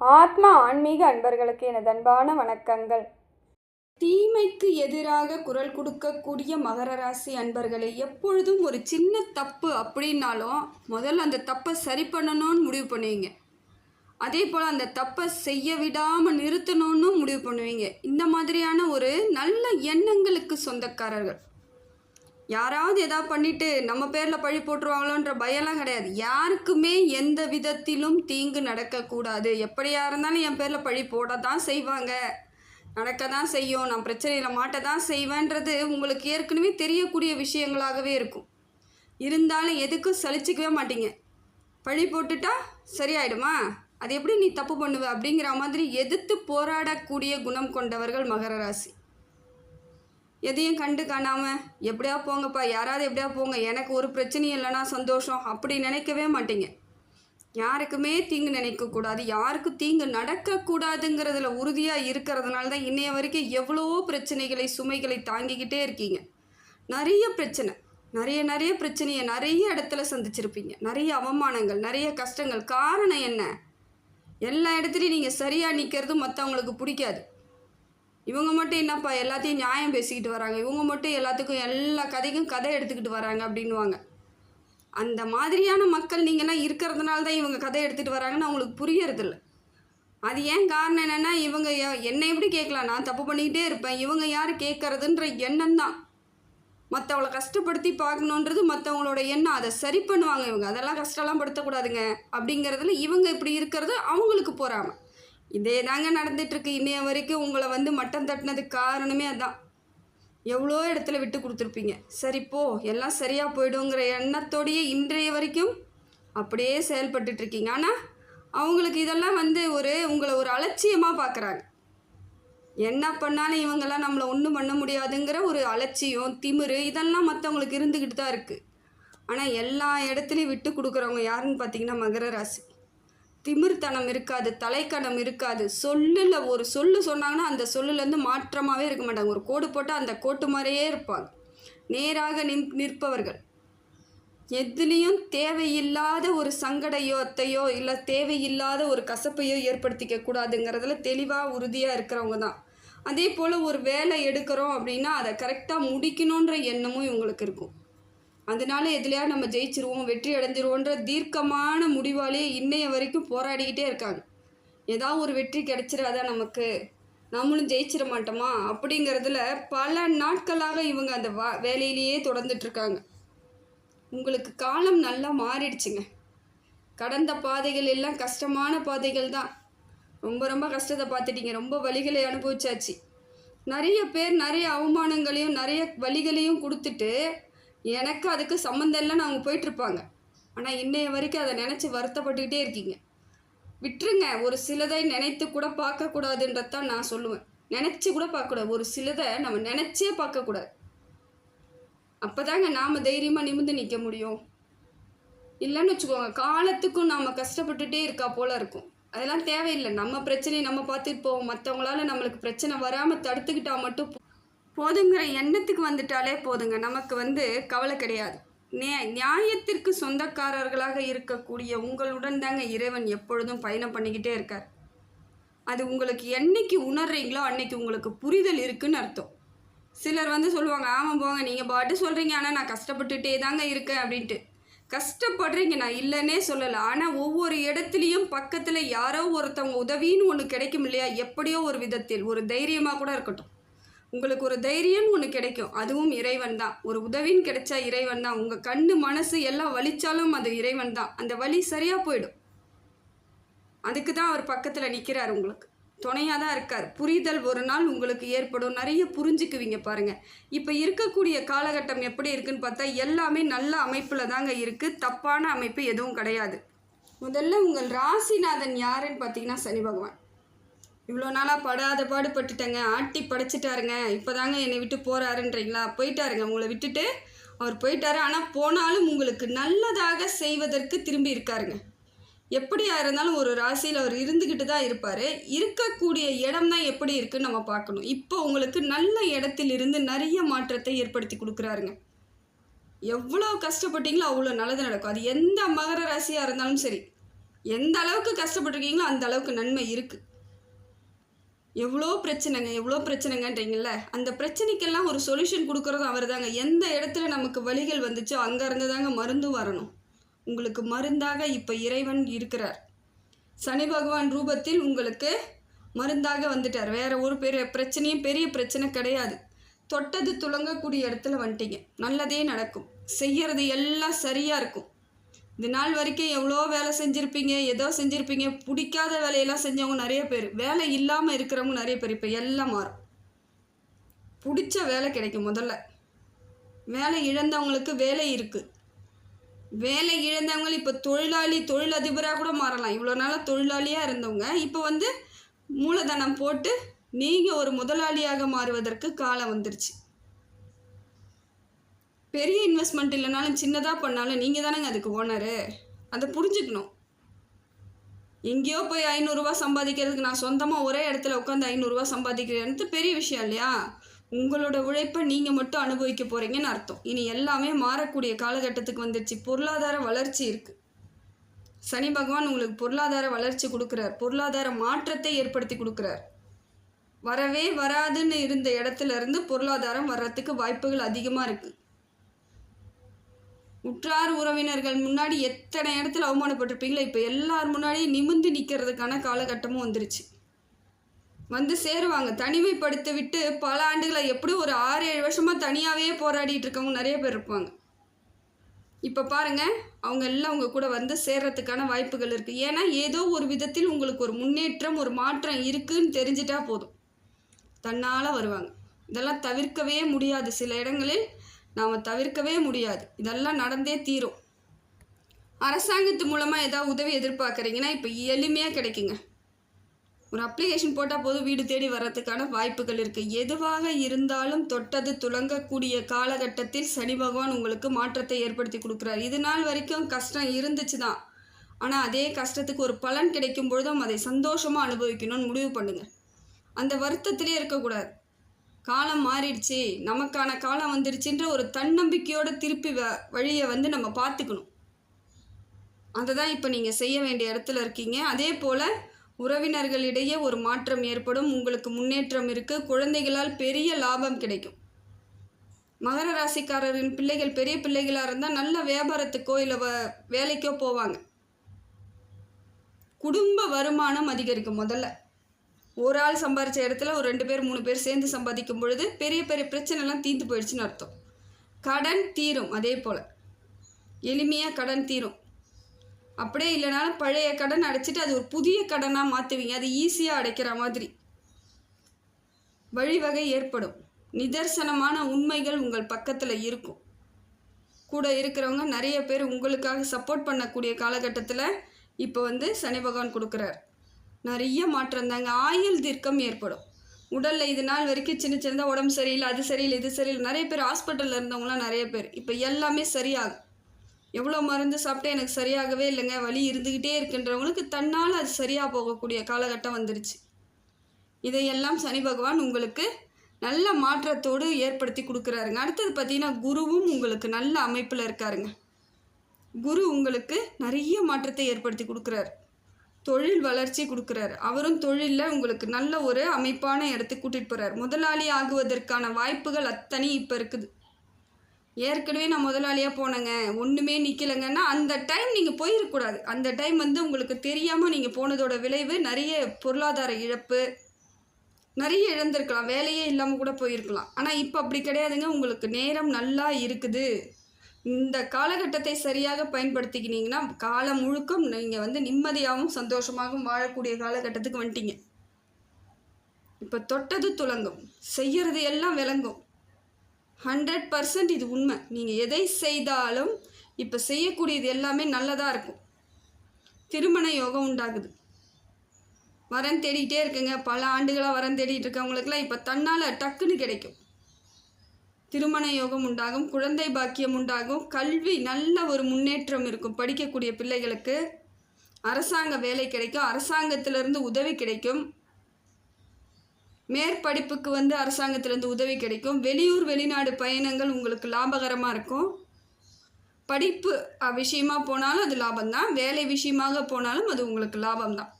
ஆத்மா ஆன்மீக அன்பர்களுக்கு எனது அன்பான வணக்கங்கள். தீமைக்கு எதிராக குரல் கொடுக்கக்கூடிய மகர ராசி அன்பர்களே எப்பொழுதும் ஒரு சின்ன தப்பு அப்படின்னாலும் முதல்ல அந்த தப்பை சரி பண்ணணும்னு முடிவு பண்ணுவீங்க. அதே போல் அந்த தப்பை செய்ய விடாமல் நிறுத்தணும்னு முடிவு பண்ணுவீங்க. இந்த மாதிரியான ஒரு நல்ல எண்ணங்களுக்கு சொந்தக்காரர்கள். யாராவது எதாவது பண்ணிட்டு நம்ம பேரில் பழி போட்டுருவாங்களோன்ற பயம்லாம் கிடையாது. யாருக்குமே எந்த விதத்திலும் தீங்கு நடக்கக்கூடாது எப்படியா இருந்தாலும் என் பேரில் பழி போட தான் செய்வாங்க. நடக்க தான் செய்யும். நான் பிரச்சனையில் மாட்ட தான் செய்வேன்றது உங்களுக்கு ஏற்கனவே தெரியக்கூடிய விஷயங்களாகவே இருக்கும். இருந்தாலும் எதுக்கும் சலிச்சிக்கவே மாட்டீங்க. பழி போட்டுட்டா சரியாயிடுமா? அது எப்படி நீ தப்பு பண்ணுவ அப்படிங்கிற மாதிரி எதிர்த்து போராடக்கூடிய குணம் கொண்டவர்கள் மகர ராசி. எதையும் கண்டு காணாம எப்படியா போங்கப்பா யாராவது எப்படியா போங்க எனக்கு ஒரு பிரச்சனையும் இல்லைனா சந்தோஷம் அப்படி நினைக்கவே மாட்டீங்க. யாருக்குமே தீங்கு நினைக்கக்கூடாது யாருக்கும் தீங்கு நடக்கக்கூடாதுங்கிறதுல உறுதியாக இருக்கிறதுனால தான் இன்றைய வரைக்கும் எவ்வளோ பிரச்சனைகளை சுமைகளை தாங்கிக்கிட்டே இருக்கீங்க. நிறைய பிரச்சனை நிறைய நிறைய பிரச்சனையை நிறைய இடத்துல சந்திச்சிருப்பீங்க. நிறைய அவமானங்கள் நிறைய கஷ்டங்கள். காரணம் என்ன? எல்லா இடத்துலையும் நீங்கள் சரியாக நிற்கிறது மற்றவங்களுக்கு பிடிக்காது. இவங்க மட்டும் என்னப்பா எல்லாத்தையும் நியாயம் பேசிக்கிட்டு வராங்க? இவங்க மட்டும் எல்லாத்துக்கும் எல்லா கதைக்கும் கதை எடுத்துக்கிட்டு வராங்க அப்படின்வாங்க அந்த மாதிரியான மக்கள் நீங்கள்லாம் இருக்கிறதுனால தான் இவங்க கதை எடுத்துகிட்டு வராங்கன்னு அவங்களுக்கு புரியறதில்ல. அது ஏன் காரணம் என்னென்னா இவங்க என்னை எப்படி கேட்கலாம்? நான் தப்பு பண்ணிக்கிட்டே இருப்பேன். இவங்க யார் கேட்கறதுன்ற எண்ணம் தான் மற்றவளை கஷ்டப்படுத்தி பார்க்கணுன்றது மற்றவங்களோட எண்ணம். அதை சரி பண்ணுவாங்க இவங்க. அதெல்லாம் கஷ்டம்லாம் படுத்தக்கூடாதுங்க. அப்படிங்கிறதுல இவங்க இப்படி இருக்கிறது அவங்களுக்கு போகிறாமல் இதே தாங்க நடந்துட்டுருக்கு. இன்னைய வரைக்கும் உங்களை வந்து மட்டம் தட்டினதுக்கு காரணமே அதான். எவ்வளோ இடத்துல விட்டு கொடுத்துருப்பீங்க. சரி போ. எல்லாம் சரியாக போயிடுங்கிற எண்ணத்தோடையே இன்றைய வரைக்கும் அப்படியே செயல்பட்டுட்ருக்கீங்க ஆனால் அவங்களுக்கு இதெல்லாம் வந்து ஒரு உங்களை ஒரு அலட்சியமாக பார்க்குறாங்க. என்ன பண்ணாலும் இவங்கெல்லாம் நம்மளை ஒன்றும் பண்ண முடியாதுங்கிற ஒரு அலட்சியம் திமிரு இதெல்லாம் மற்றவங்களுக்கு இருந்துக்கிட்டு தான் இருக்குது ஆனால் எல்லா இடத்துலையும் விட்டு கொடுக்குறவங்க யாருன்னு பார்த்தீங்கன்னா மகர ராசி. திமிர்த்தனம் இருக்காது தலைக்கணம் இருக்காது. சொல்லில் ஒரு சொல்லு சொன்னாங்கன்னா அந்த சொல்லுலேருந்து மாற்றமாகவே இருக்க மாட்டாங்க. ஒரு கோடு போட்டால் அந்த கோட்டு மாதிரியே இருப்பாங்க. நேராக நின் நிற்பவர்கள். எதுலேயும் தேவையில்லாத ஒரு சங்கடையோத்தையோ இல்லை தேவையில்லாத ஒரு கசப்பையோ ஏற்படுத்திக்க கூடாதுங்கிறதுல தெளிவாக உறுதியாக இருக்கிறவங்க தான். அதே போல் ஒரு வேலை எடுக்கிறோம் அப்படின்னா அதை கரெக்டாக முடிக்கணுன்ற எண்ணமும் இவங்களுக்கு இருக்கும். அதனால எதுலையா நம்ம ஜெயிச்சிருவோம் வெற்றி அடைஞ்சிருவோன்ற தீர்க்கமான முடிவாலே இன்னைய வரைக்கும் போராடிக்கிட்டே இருக்காங்க. ஏதாவது ஒரு வெற்றி கிடைச்சிடாதா நமக்கு? நம்மளும் ஜெயிச்சிட மாட்டோமா? அப்படிங்கிறதுல பல நாட்களாக இவங்க அந்த வா வேலையிலேயே தொடர்ந்துட்டுருக்காங்க உங்களுக்கு காலம் நல்லா மாறிடுச்சுங்க. கடந்த பாதைகள் எல்லாம் கஷ்டமான பாதைகள் தான். ரொம்ப ரொம்ப கஷ்டத்தை பார்த்துட்டீங்க. ரொம்ப வழிகளை அனுபவிச்சாச்சு. நிறைய பேர் நிறைய அவமானங்களையும் நிறைய வழிகளையும் கொடுத்துட்டு எனக்கு அதுக்கு சம்மந்தம் இல்லைன்னு அவங்க போயிட்டுருப்பாங்க. ஆனால் இன்றைய வரைக்கும் அதை நினச்சி வருத்தப்பட்டுக்கிட்டே இருக்கீங்க. விட்டுருங்க ஒரு சிலதை நினைத்து கூட பார்க்கக்கூடாதுன்றது தான் நான் சொல்லுவேன். நினச்சி கூட பார்க்கக்கூடாது. ஒரு சிலதை நம்ம நினச்சே பார்க்கக்கூடாது. அப்போதாங்க நாம் தைரியமாக நிமிர்ந்து நிற்க முடியும். இல்லைன்னு வச்சுக்கோங்க காலத்துக்கும் நாம் கஷ்டப்பட்டுட்டே இருக்கா போல் இருக்கும். அதெல்லாம் தேவையில்லை. நம்ம பிரச்சனையை நம்ம பார்த்துட்டு போவோம். மற்றவங்களால நம்மளுக்கு பிரச்சனை வராமல் தடுத்துக்கிட்டால் மட்டும் போதுங்கிற எண்ணத்துக்கு வந்துட்டாலே போதுங்க. நமக்கு வந்து கவலை கிடையாது. நே நியாயத்திற்கு சொந்தக்காரர்களாக இருக்கக்கூடிய உங்களுடன் தாங்க இறைவன் எப்பொழுதும் பயணம் பண்ணிக்கிட்டே இருக்கார். அது உங்களுக்கு என்னைக்கு உணர்றீங்களோ அன்னைக்கு உங்களுக்கு புரிதல் இருக்குன்னு அர்த்தம். சிலர் வந்து சொல்லுவாங்க ஆமாம் போங்க நீங்கள் பாட்டு சொல்கிறீங்க ஆனால் நான் கஷ்டப்பட்டுட்டே தாங்க இருக்கேன் அப்படின்ட்டு. கஷ்டப்படுறீங்க நான் இல்லைன்னே சொல்லலை. ஆனால் ஒவ்வொரு இடத்துலையும் பக்கத்தில் யாரோ ஒருத்தவங்க உதவின்னு ஒன்று கிடைக்கும் இல்லையா? எப்படியோ ஒரு விதத்தில் ஒரு தைரியமாக கூட இருக்கட்டும். உங்களுக்கு ஒரு தைரியம்னு ஒன்று கிடைக்கும். அதுவும் இறைவன் தான் ஒரு உதவின்னு கிடைச்சா இறைவன் தான் உங்கள் கண்ணு மனசு எல்லாம் வலிச்சாலும் அது இறைவன் தான் அந்த வலி சரியாக போயிடும். அதுக்கு தான் அவர் பக்கத்தில் நிற்கிறார் உங்களுக்கு. துணையாக தான் இருக்கார். புரிதல் ஒரு நாள் உங்களுக்கு ஏற்படும். நிறைய புரிஞ்சுக்குவீங்க பாருங்கள் இப்போ இருக்கக்கூடிய காலகட்டம் எப்படி இருக்குன்னு பார்த்தா எல்லாமே நல்ல அமைப்பில் தாங்க இருக்குது தப்பான அமைப்பு எதுவும் கிடையாது. முதல்ல உங்கள் ராசிநாதன் யாருன்னு பார்த்தீங்கன்னா சனி பகவான். இவ்வளோ நாளாக படாத பாடு பட்டுட்டேங்க ஆட்டி படைச்சிட்டாருங்க. இப்போதாங்க என்னை விட்டு போகிறாருன்றீங்களா போயிட்டாருங்க. உங்களை விட்டுட்டு அவர் போயிட்டாரு. ஆனால் போனாலும் உங்களுக்கு நல்லதாக செய்வதற்கு திரும்பி இருக்காருங்க. எப்படியா இருந்தாலும் ஒரு ராசியில் அவர் இருந்துக்கிட்டு தான் இருப்பார். இருக்கக்கூடிய இடம் தான் எப்படி இருக்குன்னு நம்ம பார்க்கணும். இப்போ உங்களுக்கு நல்ல இடத்தில் இருந்து நிறைய மாற்றத்தை ஏற்படுத்தி கொடுக்குறாருங்க. எவ்வளோ கஷ்டப்பட்டீங்களோ அவ்வளோ நல்லது நடக்கும். அது எந்த மகர ராசியாக இருந்தாலும் சரி. எந்த அளவுக்கு கஷ்டப்பட்டிருக்கீங்களோ அந்த அளவுக்கு நன்மை இருக்குது எவ்வளோ பிரச்சனைங்க எவ்வளோ பிரச்சனைங்கன்றீங்கல்ல? அந்த பிரச்சனைக்கெல்லாம் ஒரு சொல்யூஷன் கொடுக்குறதும் அவர் தாங்க எந்த இடத்துல நமக்கு வழிகள் வந்துச்சோ அங்கேருந்து தாங்க மருந்து வரணும். உங்களுக்கு மருந்தாக இப்போ இறைவன் இருக்கிறார். சனி பகவான் ரூபத்தில் உங்களுக்கு மருந்தாக வந்துட்டார். வேறு ஒரு பெரிய பிரச்சனையும் பெரிய பிரச்சனை கிடையாது. தொட்டது துளங்கக்கூடிய இடத்துல வந்துட்டீங்க. நல்லதே நடக்கும். செய்கிறது எல்லாம் சரியாக இருக்கும். இந்த நாள் வரைக்கும் எவ்வளோ வேலை செஞ்சுருப்பீங்க ஏதோ செஞ்சுருப்பீங்க பிடிக்காத வேலையெல்லாம் செஞ்சவங்க நிறைய பேர். வேலை இல்லாமல் இருக்கிறவங்க நிறைய பேர் இப்போ எல்லாம் மாறும். பிடிச்ச வேலை கிடைக்கும் முதல்ல. வேலை இழந்தவங்களுக்கு வேலை இருக்குது வேலை இழந்தவங்க இப்போ தொழிலாளி தொழிலதிபராக கூட மாறலாம். இவ்வளோ நாளாக தொழிலாளியாக இருந்தவங்க இப்போ வந்து மூலதனம் போட்டு நீங்கள் ஒரு முதலாளியாக மாறுவதற்கு காலம் வந்துருச்சு. பெரிய இன்வெஸ்ட்மெண்ட் இல்லைனாலும் சின்னதாக பண்ணாலும் நீங்கள் தானேங்க அதுக்கு ஓனரு அதை புரிஞ்சுக்கணும். எங்கேயோ போய் ஐநூறுரூவா சம்பாதிக்கிறதுக்கு நான் சொந்தமாக ஒரே இடத்துல உட்காந்து ஐநூறுரூவா சம்பாதிக்கிறேன்ட்டு பெரிய விஷயம் இல்லையா? உங்களோட உழைப்பை நீங்கள் மட்டும் அனுபவிக்க போகிறீங்கன்னு அர்த்தம். இனி எல்லாமே மாறக்கூடிய காலகட்டத்துக்கு வந்துடுச்சு பொருளாதார வளர்ச்சி இருக்குது சனி பகவான் உங்களுக்கு பொருளாதார வளர்ச்சி கொடுக்குறார். பொருளாதார மாற்றத்தை ஏற்படுத்தி கொடுக்குறார். வரவே வராதுன்னு இருந்த இடத்துல இருந்து பொருளாதாரம் வர்றதுக்கு வாய்ப்புகள் அதிகமாக இருக்குது உற்றார் உறவினர்கள் முன்னாடி எத்தனை இடத்துல அவமானப்பட்டிருப்பீங்களோ இப்போ எல்லார் முன்னாடியும் நிமிந்து நிற்கிறதுக்கான காலகட்டமும் வந்துருச்சு. வந்து சேருவாங்க. தனிமைப்படுத்தி விட்டு பல ஆண்டுகளை எப்படி ஒரு ஆறு ஏழு வருஷமாக தனியாகவே போராடிட்டு இருக்கவங்க நிறைய பேர் இருப்பாங்க. இப்போ பாருங்க அவங்க எல்லாம் உங்க கூட வந்து சேர்றதுக்கான வாய்ப்புகள் இருக்குது ஏன்னா ஏதோ ஒரு விதத்தில் உங்களுக்கு ஒரு முன்னேற்றம் ஒரு மாற்றம் இருக்குன்னு தெரிஞ்சிட்டா போதும். தன்னால் வருவாங்க. இதெல்லாம் தவிர்க்கவே முடியாது. சில இடங்களில் நாம் தவிர்க்கவே முடியாது. இதெல்லாம் நடந்தே தீரும். அரசாங்கத்து மூலமாக ஏதாவது உதவி எதிர்பார்க்குறீங்கன்னா இப்போ எளிமையாக கிடைக்குங்க. ஒரு அப்ளிகேஷன் போட்டால் போதும் வீடு தேடி வர்றதுக்கான வாய்ப்புகள் இருக்குது எதுவாக இருந்தாலும் தொட்டது துளங்கக்கூடிய காலகட்டத்தில் சனி பகவான் உங்களுக்கு மாற்றத்தை ஏற்படுத்தி கொடுக்குறாரு. இது நாள் வரைக்கும் கஷ்டம் இருந்துச்சு தான் ஆனால் அதே கஷ்டத்துக்கு ஒரு பலன் கிடைக்கும் பொழுதும் அதை சந்தோஷமாக அனுபவிக்கணும்னு முடிவு பண்ணுங்கள் அந்த வருத்தத்திலே இருக்கக்கூடாது. காலம் மாறிடுச்சு. நமக்கான காலம் வந்துருச்சுன்ற ஒரு தன்னம்பிக்கையோட திருப்பி வ வழியை வந்து நம்ம பார்த்துக்கணும். அதை தான் இப்போ நீங்கள் செய்ய வேண்டிய இடத்துல இருக்கீங்க. அதே போல் உறவினர்களிடையே ஒரு மாற்றம் ஏற்படும். உங்களுக்கு முன்னேற்றம் இருக்குது குழந்தைகளால் பெரிய லாபம் கிடைக்கும். மகர ராசிக்காரரின் பிள்ளைகள் பெரிய பிள்ளைகளாக இருந்தால் நல்ல வியாபாரத்துக்கோ இல்லை வ வேலைக்கோ போவாங்க. குடும்ப வருமானம் அதிகரிக்கும் முதல்ல. ஒரு ஆள் சம்பாரிச்ச இடத்துல ஒரு ரெண்டு பேர் மூணு பேர் சேர்ந்து சம்பாதிக்கும் பொழுது பெரிய பெரிய பிரச்சனைலாம் தீர்ந்து போயிடுச்சுன்னு அர்த்தம். கடன் தீரும் அதே போல். எளிமையாக கடன் தீரும். அப்படியே இல்லைனாலும் பழைய கடன் அடைச்சிட்டு அது ஒரு புதிய கடனாக மாற்றுவீங்க அது ஈஸியாக அடைக்கிற மாதிரி. வழிவகை ஏற்படும். நிதர்சனமான உண்மைகள் உங்கள் பக்கத்தில் இருக்கும். கூட இருக்கிறவங்க நிறைய பேர் உங்களுக்காக சப்போர்ட் பண்ணக்கூடிய காலகட்டத்தில் இப்போ வந்து சனி பகவான் கொடுக்குறார். நிறைய மாற்றம் தாங்க ஆயுள் தீர்க்கம் ஏற்படும். உடலில் இது நாள் வரைக்கும் சின்ன சின்னதாக உடம்பு சரியில்லை அது சரியில்லை இது சரியில்லை. நிறைய பேர் ஹாஸ்பிட்டலில் இருந்தவங்களாம் நிறைய பேர். இப்போ எல்லாமே சரியாகும். எவ்வளோ மருந்து சாப்பிட்டே எனக்கு சரியாகவே இல்லைங்க. வலி இருந்துக்கிட்டே இருக்குன்றவங்களுக்கு தன்னால் அது சரியாக போகக்கூடிய காலகட்டம் வந்துருச்சு. இதையெல்லாம் சனி பகவான் உங்களுக்கு நல்ல மாற்றத்தோடு ஏற்படுத்தி கொடுக்குறாருங்க. அடுத்தது பார்த்தீங்கன்னா குருவும் உங்களுக்கு நல்ல அமைப்பில் இருக்காருங்க. குரு உங்களுக்கு நிறைய மாற்றத்தை ஏற்படுத்தி கொடுக்குறாரு. தொழில் வளர்ச்சி கொடுக்குறாரு. அவரும் தொழிலில் உங்களுக்கு நல்ல ஒரு அமைப்பான இடத்துக்கு கூட்டிகிட்டு போகிறார் முதலாளி ஆகுவதற்கான வாய்ப்புகள் அத்தனை இப்போ இருக்குது. ஏற்கனவே நான் முதலாளியாக போனேங்க. ஒன்றுமே நிற்கலைங்கன்னா அந்த டைம் நீங்கள் போயிருக்கூடாது. அந்த டைம் வந்து உங்களுக்கு தெரியாமல் நீங்கள் போனதோட விளைவு நிறைய பொருளாதார இழப்பு நிறைய இழந்திருக்கலாம். வேலையே இல்லாமல் கூட போயிருக்கலாம். ஆனால் இப்போ அப்படி கிடையாதுங்க. உங்களுக்கு நேரம் நல்லா இருக்குது. இந்த காலகட்டத்தை சரியாக பயன்படுத்திக்கினீங்கன்னா காலம் முழுக்கும் நீங்கள் வந்து நிம்மதியாகவும் சந்தோஷமாகவும் வாழக்கூடிய காலகட்டத்துக்கு வந்துட்டீங்க. இப்போ தொட்டது துலங்கும். செய்கிறது எல்லாம் விளங்கும். ஹண்ட்ரட் பர்சன்ட் இது உண்மை. நீங்கள் எதை செய்தாலும் இப்போ செய்யக்கூடியது எல்லாமே நல்லதாக இருக்கும். திருமண யோகம் உண்டாகுது. வரன் தேடிக்கிட்டே இருக்குங்க. பல ஆண்டுகளாக வரன் தேடிட்டு இருக்கவங்களுக்குலாம் இப்போ தன்னால் டக்குன்னு கிடைக்கும். திருமண யோகம் உண்டாகும் குழந்தை பாக்கியம் உண்டாகும். கல்வி நல்ல ஒரு முன்னேற்றம் இருக்கும். படிக்கக்கூடிய பிள்ளைகளுக்கு அரசாங்க வேலை கிடைக்கும். அரசாங்கத்திலிருந்து உதவி கிடைக்கும். மேற்படிப்புக்கு வந்து அரசாங்கத்திலேருந்து உதவி கிடைக்கும். வெளியூர் வெளிநாடு பயணங்கள் உங்களுக்கு லாபகரமாக இருக்கும். படிப்பு விஷயமாக விஷயமா போனாலும் அது லாபம்தான். வேலை விஷயமாக போனாலும் அது உங்களுக்கு லாபம்தான்.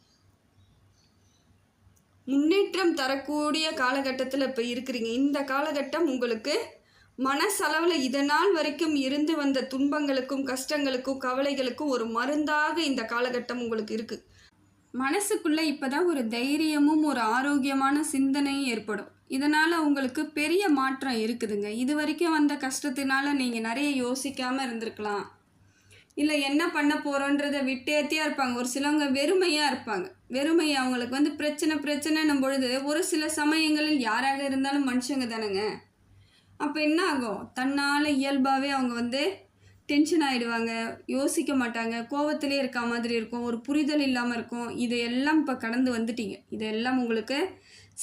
முன்னேற்றம் தரக்கூடிய காலகட்டத்தில் இப்போ இருக்கிறீங்க. இந்த காலகட்டம் உங்களுக்கு மனசளவில் இதனால் வரைக்கும் இருந்து வந்த துன்பங்களுக்கும் கஷ்டங்களுக்கும் கவலைகளுக்கும் ஒரு மருந்தாக இந்த காலகட்டம் உங்களுக்கு இருக்குது மனசுக்குள்ளே இப்போ தான் ஒரு தைரியமும் ஒரு ஆரோக்கியமான சிந்தனையும் ஏற்படும். இதனால் உங்களுக்கு பெரிய மாற்றம் இருக்குதுங்க. இது வரைக்கும் வந்த கஷ்டத்தினால நீங்கள் நிறைய யோசிக்காமல் இருந்திருக்கலாம். இல்லை என்ன பண்ண போகிறோன்றதை விட்டேத்தியாக இருப்பாங்க. ஒரு சிலவங்க வெறுமையாக இருப்பாங்க. வெறுமை அவங்களுக்கு வந்து பிரச்சனை பிரச்சனைன்னும் பொழுது ஒரு சில சமயங்களில் யாராக இருந்தாலும் மனுஷங்க தானேங்க. அப்போ என்ன ஆகும்? தன்னால் இயல்பாகவே அவங்க வந்து டென்ஷன் ஆகிடுவாங்க யோசிக்க மாட்டாங்க. கோவத்திலே இருக்க மாதிரி இருக்கும். ஒரு புரிதல் இல்லாமல் இருக்கும். இதையெல்லாம் இப்போ கடந்து வந்துட்டீங்க. இதெல்லாம் உங்களுக்கு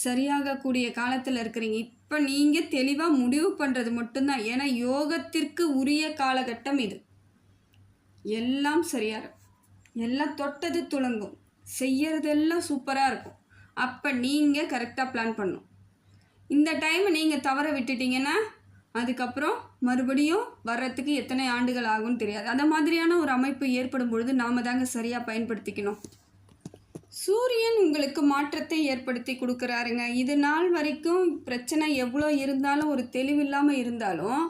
சரியாகக்கூடிய காலத்தில் இருக்கிறீங்க. இப்போ நீங்கள் தெளிவாக முடிவு பண்ணுறது மட்டும்தான். ஏன்னா யோகத்திற்கு உரிய காலகட்டம் இது. எல்லாம் சரியாகும் எல்லாம் தொட்டது துளங்கும் செய்யறதெல்லாம் சூப்பராக இருக்கும். அப்போ நீங்கள் கரெக்டாக பிளான் பண்ணணும். இந்த டைம் நீங்கள் தவற விட்டுட்டீங்கன்னா அதுக்கப்புறம் மறுபடியும் வர்றதுக்கு எத்தனை ஆண்டுகள் ஆகும்னு தெரியாது. அந்த மாதிரியான ஒரு அமைப்பு ஏற்படும் பொழுது நாம் தாங்க சரியாக பயன்படுத்திக்கணும். சூரியன் உங்களுக்கு மாற்றத்தை ஏற்படுத்தி கொடுக்குறாருங்க. இது நாள் வரைக்கும் பிரச்சனை எவ்வளோ இருந்தாலும் ஒரு தெளிவில்லாமல் இருந்தாலும்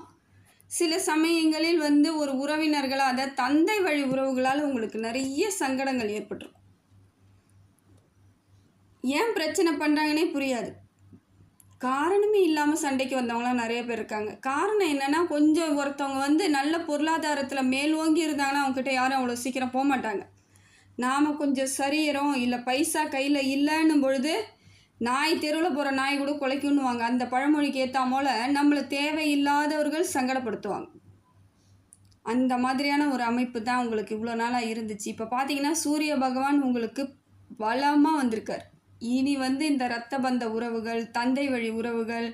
சில சமயங்களில் வந்து ஒரு உறவினர்களால் அதை தந்தை வழி உறவுகளால் உங்களுக்கு நிறைய சங்கடங்கள் ஏற்பட்டுரும். ஏன் பிரச்சனை பண்ணுறாங்கன்னே புரியாது. காரணமே இல்லாமல் சண்டைக்கு வந்தவங்களாம் நிறைய பேர் இருக்காங்க. காரணம் என்னென்னா கொஞ்சம் ஒருத்தவங்க வந்து நல்ல பொருளாதாரத்தில் மேல்வோங்கி இருந்தாங்கன்னா அவங்ககிட்ட யாரும் அவ்வளோ சீக்கிரம் போக மாட்டாங்க. நாம் கொஞ்சம் சரீரம் இல்லை பைசா கையில் இல்லைன்னும் பொழுது நாய் தெருவில் போகிற நாய் கூட குலைக்குன்னுவாங்க. அந்த பழமொழிக்கு ஏற்ற போல் நம்மளை தேவையில்லாதவர்கள் சங்கடப்படுத்துவாங்க. அந்த மாதிரியான ஒரு அமைப்பு தான் உங்களுக்கு இவ்வளோ நாளாக இருந்துச்சு. இப்போ பார்த்தீங்கன்னா சூரிய பகவான் உங்களுக்கு பலமாக வந்திருக்கார். இனி வந்து இந்த ரத்த பந்த உறவுகள் தந்தை வழி உறவுகள்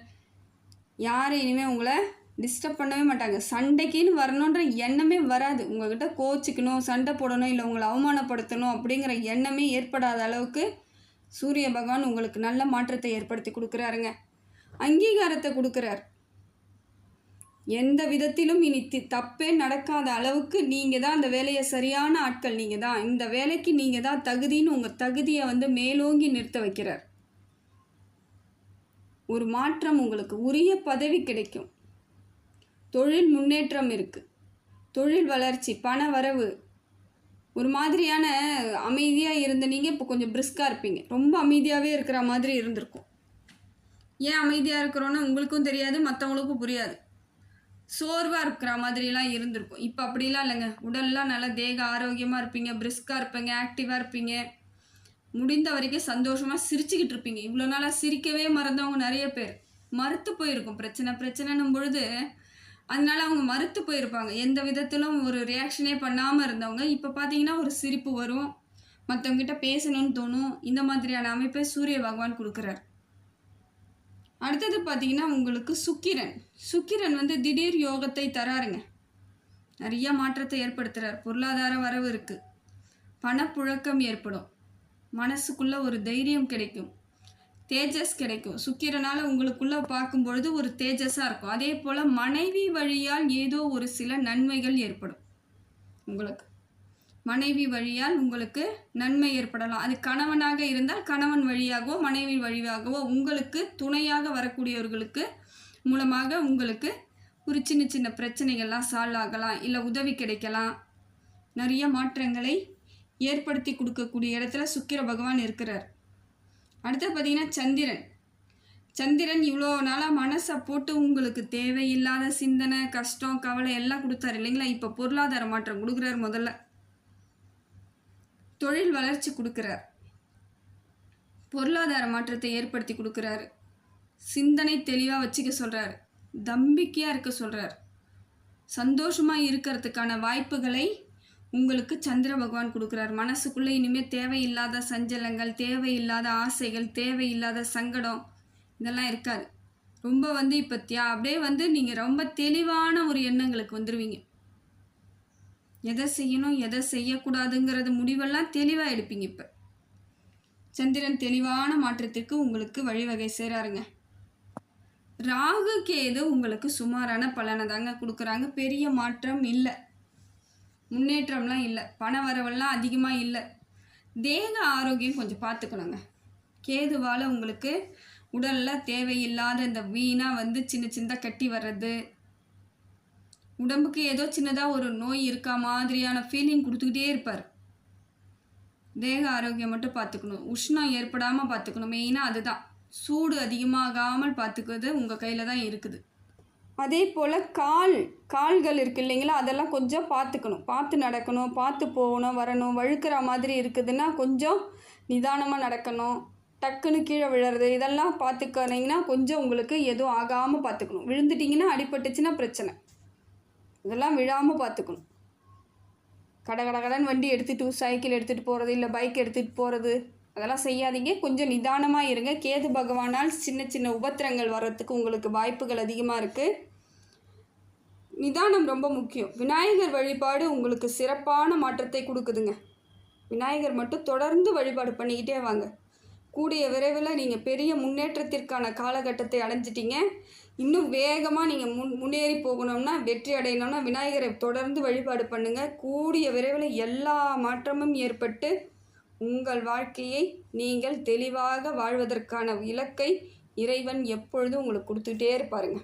யாரும் இனிமேல் உங்களை டிஸ்டர்ப் பண்ணவே மாட்டாங்க. சண்டைக்குன்னு வரணுன்ற எண்ணமே வராது. உங்ககிட்ட கோச்சிக்கணும் சண்டை போடணும் இல்லை உங்களை அவமானப்படுத்தணும் அப்படிங்கிற எண்ணமே ஏற்படாத அளவுக்கு சூரிய பகவான் உங்களுக்கு நல்ல மாற்றத்தை ஏற்படுத்தி கொடுக்குறாருங்க. அங்கீகாரத்தை கொடுக்குறார். எந்த விதத்திலும் இனி தி தப்பே நடக்காத அளவுக்கு நீங்கள் தான் அந்த வேலையை சரியான ஆட்கள். நீங்கள் தான். இந்த வேலைக்கு நீங்கள் தான் தகுதின்னு உங்கள் தகுதியை வந்து மேலோங்கி நிறுத்த வைக்கிறார். ஒரு மாற்றம் உங்களுக்கு உரிய பதவி கிடைக்கும். தொழில் முன்னேற்றம் இருக்குது தொழில் வளர்ச்சி பண வரவு. ஒரு மாதிரியான அமைதியாக இருந்த நீங்கள் இப்போ கொஞ்சம் பிரிஸ்காக இருப்பீங்க. ரொம்ப அமைதியாகவே இருக்கிற மாதிரி இருந்திருக்கும். ஏன் அமைதியாக இருக்கிறோன்னு உங்களுக்கும் தெரியாது மற்றவங்களுக்கும் புரியாது. சோர்வாக இருக்கிற மாதிரிலாம் இருந்திருக்கும். இப்போ அப்படிலாம் இல்லைங்க. உடல்லாம் நல்லா தேக ஆரோக்கியமாக இருப்பீங்க. பிரிஸ்காக இருப்பீங்க. ஆக்டிவாக இருப்பீங்க. முடிந்த வரைக்கும் சந்தோஷமாக சிரிச்சுக்கிட்டு இருப்பீங்க. இவ்வளோ நாளாக சிரிக்கவே மறந்தவங்க நிறைய பேர். மறுத்து போயிருக்கும். பிரச்சனை பிரச்சனைன்னும் பொழுது அதனால அவங்க மறுத்து போயிருப்பாங்க. எந்த விதத்திலும் ஒரு ரியாக்ஷனே பண்ணாமல் இருந்தவங்க. இப்போ பார்த்தீங்கன்னா ஒரு சிரிப்பு வரும். மற்றவங்ககிட்ட பேசணும்னு தோணும். இந்த மாதிரியான அமைப்பை சூரிய பகவான் கொடுக்குறாரு. அடுத்தது பார்த்தீங்கன்னா உங்களுக்கு சுக்கிரன். சுக்கிரன் வந்து திடீர் யோகத்தை தராருங்க. நிறைய மாற்றத்தை ஏற்படுத்துகிறார் பொருளாதார வரவு இருக்குது பணப்புழக்கம் ஏற்படும். மனசுக்குள்ளே ஒரு தைரியம் கிடைக்கும். தேஜஸ் கிடைக்கும். சுக்கிரனால் உங்களுக்குள்ளே பார்க்கும் பொழுது ஒரு தேஜஸாக இருக்கும். அதே போல் மனைவி வழியால் ஏதோ ஒரு சில நன்மைகள் ஏற்படும். உங்களுக்கு. மனைவி வழியால் உங்களுக்கு நன்மை ஏற்படலாம். அது கணவனாக இருந்தால் கணவன் வழியாகவோ மனைவி வழியாகவோ உங்களுக்கு துணையாக வரக்கூடியவர்களுக்கு மூலமாக உங்களுக்கு ஒரு சின்ன சின்ன பிரச்சனைகள்லாம் சால்வ் ஆகலாம். இல்லை உதவி கிடைக்கலாம். நிறைய மாற்றங்களை ஏற்படுத்தி கொடுக்கக்கூடிய இடத்துல சுக்கிர பகவான் இருக்கிறார். அடுத்து பார்த்தீங்கன்னா சந்திரன். சந்திரன் இவ்வளோ நாளாக மனசை போட்டு உங்களுக்கு தேவையில்லாத சிந்தனை கஷ்டம் கவலை எல்லாம் கொடுத்தாரு இல்லைங்களா? இப்போ பொருளாதார மாற்றம் கொடுக்குறாரு முதல்ல. தொழில் வளர்ச்சி கொடுக்குறார். பொருளாதார மாற்றத்தை ஏற்படுத்தி கொடுக்குறாரு. சிந்தனை தெளிவாக வச்சுக்க சொல்கிறார் தம்பிக்கையாக இருக்க சொல்கிறார் சந்தோஷமாக இருக்கிறதுக்கான வாய்ப்புகளை உங்களுக்கு சந்திர பகவான் கொடுக்குறார். மனசுக்குள்ளே இனிமேல் தேவையில்லாத சஞ்சலங்கள் தேவையில்லாத ஆசைகள் தேவையில்லாத சங்கடம் இதெல்லாம் இருக்காது. ரொம்ப வந்து இப்போ தியா அப்படியே வந்து நீங்கள் ரொம்ப தெளிவான ஒரு எண்ணங்களுக்கு வந்துடுவீங்க எதை செய்யணும் எதை செய்யக்கூடாதுங்கிறது முடிவெல்லாம் தெளிவாக எடுப்பீங்க இப்போ. சந்திரன் தெளிவான மாற்றத்திற்கு உங்களுக்கு வழிவகை செய்கிறாருங்க ராகு கேது உங்களுக்கு சுமாரான பலனை தாங்க கொடுக்குறாங்க. பெரிய மாற்றம் இல்லை. முன்னேற்றம்லாம் இல்லை. பண வரவெல்லாம் அதிகமாக இல்லை. தேக ஆரோக்கியம் கொஞ்சம் பார்த்துக்கணுங்க. கேதுவால் உங்களுக்கு உடலில் தேவையில்லாத இந்த வீணாக வந்து சின்ன சின்னதாக கட்டி வர்றது உடம்புக்கு ஏதோ சின்னதாக ஒரு நோய் இருக்கா மாதிரியான ஃபீலிங் கொடுத்துக்கிட்டே இருப்பார். தேக ஆரோக்கியம் மட்டும் பார்த்துக்கணும். உஷ்ணம் ஏற்படாமல் பார்த்துக்கணும். மெயினாக அதுதான். சூடு அதிகமாகாமல் பார்த்துக்கிறது உங்கள் கையில் தான் இருக்குது. அதே போல் கால் கால்கள் இருக்கு இல்லைங்களா? அதெல்லாம் கொஞ்சம் பார்த்துக்கணும். பார்த்து நடக்கணும் பார்த்து போகணும் வரணும் வழுக்கிற மாதிரி இருக்குதுன்னா கொஞ்சம் நிதானமாக நடக்கணும். டக்குன்னு கீழே விழுறது இதெல்லாம் பார்த்துக்கினீங்கன்னா கொஞ்சம் உங்களுக்கு எதுவும் ஆகாமல் பார்த்துக்கணும். விழுந்துட்டிங்கன்னா அடிபட்டுச்சுன்னா பிரச்சனை. இதெல்லாம் விழாமல் பார்த்துக்கணும் கட கட கடன் வண்டி எடுத்துகிட்டு சைக்கிள் எடுத்துகிட்டு போகிறது இல்லை பைக் எடுத்துகிட்டு போகிறது அதெல்லாம் செய்யாதீங்க. கொஞ்சம் நிதானமாக இருங்க. கேது பகவானால் சின்ன சின்ன உபத்திரங்கள் வர்றதுக்கு உங்களுக்கு வாய்ப்புகள் அதிகமாக இருக்குது நிதானம் ரொம்ப முக்கியம். விநாயகர் வழிபாடு உங்களுக்கு சிறப்பான மாற்றத்தை கொடுக்குதுங்க. விநாயகர் மட்டும் தொடர்ந்து வழிபாடு பண்ணிக்கிட்டே வாங்க. கூடிய விரைவில் நீங்கள் பெரிய முன்னேற்றத்திற்கான காலகட்டத்தை அடைஞ்சிட்டிங்க. இன்னும் வேகமாக நீங்கள் முன் முன்னேறி போகணும்னா வெற்றி அடையணும்னா விநாயகரை தொடர்ந்து வழிபாடு பண்ணுங்கள் கூடிய விரைவில் எல்லா மாற்றமும் ஏற்பட்டு உங்கள் வாழ்க்கையை நீங்கள் தெளிவாக வாழ்வதற்கான இலக்கை இறைவன் எப்பொழுதும் உங்களுக்கு கொடுத்துட்டே இருப்பாருங்க.